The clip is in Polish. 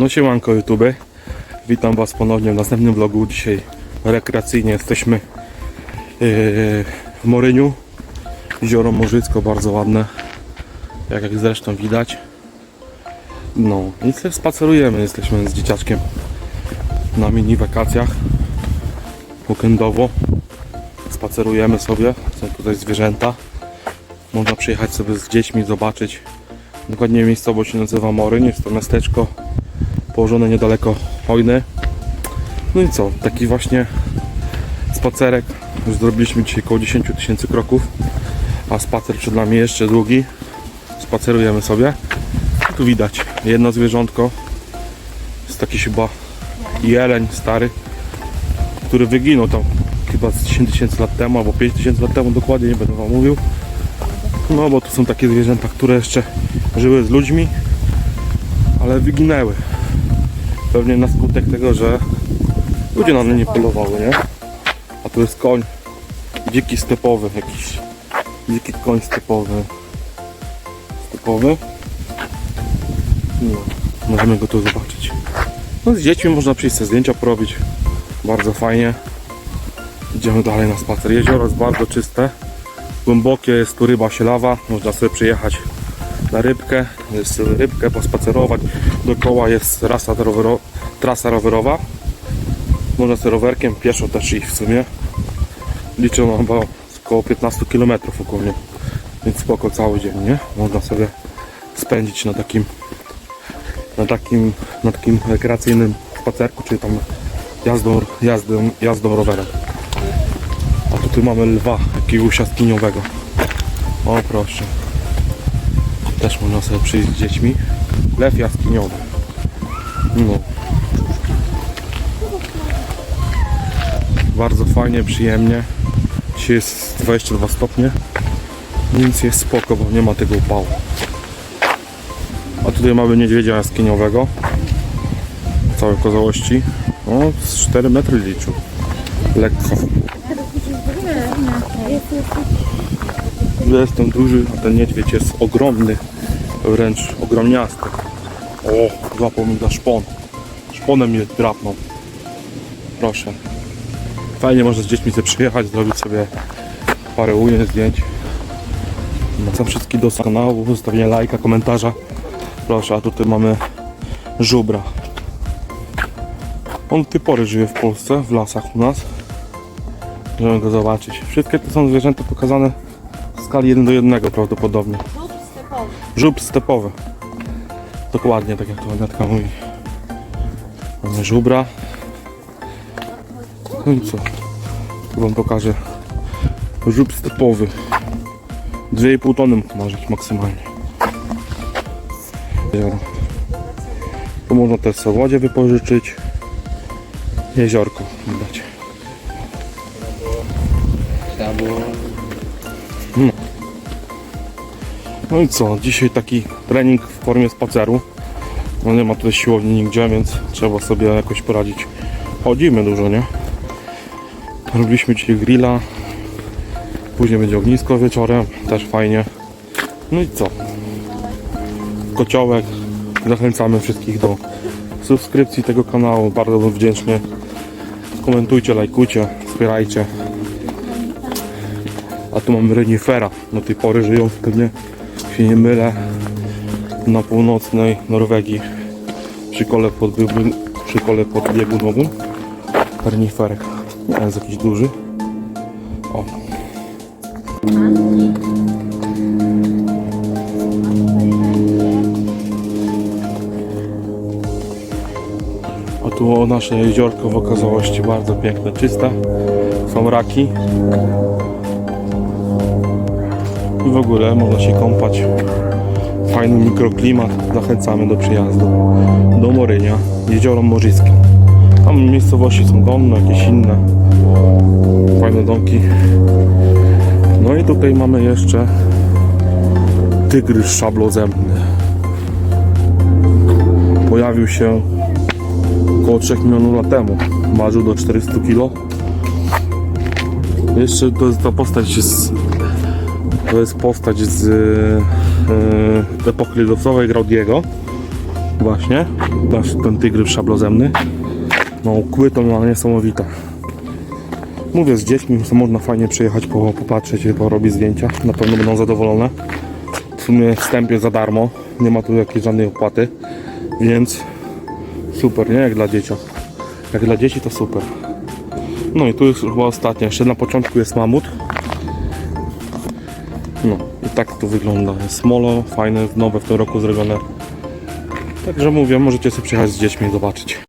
No siemanko YouTube. Witam Was ponownie w następnym vlogu. Dzisiaj rekreacyjnie jesteśmy yy, w Moryniu. Jezioro Morzycko, bardzo ładne. Jak, jak zresztą widać. No i sobie spacerujemy. Jesteśmy z dzieciaczkiem na mini wakacjach. Weekendowo. Spacerujemy sobie. Są tutaj zwierzęta. Można przyjechać sobie z dziećmi, zobaczyć. Dokładnie miejscowość się nazywa Moryń. Jest to miasteczko położone niedaleko Hojny. No i co, taki właśnie spacerek. Już zrobiliśmy dzisiaj około 10 tysięcy kroków, a spacer przed nami jeszcze długi. Spacerujemy sobie. Tu widać jedno zwierzątko. Jest taki chyba jeleń stary, który wyginął tam chyba z 10 tysięcy lat temu, albo 5 tysięcy lat temu, dokładnie nie będę wam mówił. No bo to są takie zwierzęta, które jeszcze żyły z ludźmi, ale wyginęły. Pewnie na skutek tego, że ludzie na nie nie polowały, nie? A tu jest koń dziki stepowy jakiś. Dziki koń stepowy. Stepowy. Możemy go tu zobaczyć. No z dziećmi można przyjść sobie zdjęcia porobić. Bardzo fajnie. Idziemy dalej na spacer. Jezioro jest bardzo czyste. Głębokie jest tu ryba sielawa. Można sobie przyjechać na rybkę, jest rybkę pospacerować. Dookoła jest trasa, rowero, trasa rowerowa. Można sobie rowerkiem, pieszo też iść w sumie. Liczą chyba około 15 km ogólnie. Więc spoko cały dzień, nie? Można sobie spędzić na takim na takim, na takim rekreacyjnym spacerku, czyli tam jazdą, jazdą, jazdą rowerem. A tutaj mamy lwa, jakiegoś jaskiniowego. O proszę. Też można sobie przyjść z dziećmi. Lew jaskiniowy. No. Bardzo fajnie, przyjemnie. Dzisiaj jest 22 stopnie. Więc jest spoko, bo nie ma tego upału. A tutaj mamy niedźwiedzia jaskiniowego. Całej kozałości. O, z 4 metry liczył. Lekko. Jestem duży, a ten niedźwiedź jest ogromny. Wręcz ogromniasty. O, złapał mi za szpon. Szponem mnie drapnął. Proszę. Fajnie można z dziećmi sobie przyjechać, zrobić sobie parę ujęć, zdjęć. Zachęcam wszystkich do kanału, zostawienia lajka, komentarza. Proszę, a tutaj mamy żubra. On do tej pory żyje w Polsce, w lasach u nas. Możemy go zobaczyć. Wszystkie te są zwierzęta pokazane skali 1 do 1 prawdopodobnie. Żółw stepowy. Dokładnie tak jak to Agatka mówi. Mamy żubra. No i co? Tu wam pokażę. Żub stepowy. 2,5 tony ich maksymalnie. Jezioro. Tu można też sobie wodzie wypożyczyć. Jeziorko widać. Trzeba było No i co, dzisiaj taki trening w formie spaceru. No nie ma tutaj siłowni nigdzie, więc trzeba sobie jakoś poradzić. Chodzimy dużo, nie? Robiliśmy dzisiaj grilla. Później będzie ognisko wieczorem, też fajnie. No i co? Kociołek. Zachęcamy wszystkich do subskrypcji tego kanału. Bardzo bym wdzięczny. Komentujcie, lajkujcie, wspierajcie. A tu mamy renifera. Do tej pory żyją pewnie, się nie mylę, na północnej Norwegii przy kole, pod, przy kole podbiegunowym. Reniferek. Nie jest jakiś duży. O. A tu nasze jeziorko w okazałości bardzo piękne, czyste. Są raki. I w ogóle można się kąpać. Fajny mikroklimat. Zachęcamy do przyjazdu do Morynia, jezioro Morzyckie. Tam miejscowości są Gonno, jakieś inne. Fajne domki. No i tutaj mamy jeszcze tygrys szablozębny. Pojawił się około 3 milionów lat temu. Ważył do 400 kg. Jeszcze to jest ta postać z to jest postać z e, epoki losowej Graudiego. Właśnie, nasz ten tygrys szablozemny. No, kły to ma niesamowite. Mówię, z dziećmi to można fajnie przyjechać, po, popatrzeć, porobić zdjęcia. Na pewno będą zadowolone. W sumie wstęp za darmo, nie ma tu jakiejś żadnej opłaty, więc super, nie? Jak dla dzieci. Jak dla dzieci to super. No i tu jest chyba ostatnia. Jeszcze na początku jest mamut. No i tak to wygląda. Jest molo, fajne, nowe w tym roku zrobione. Także mówię, możecie sobie przyjechać z dziećmi i zobaczyć.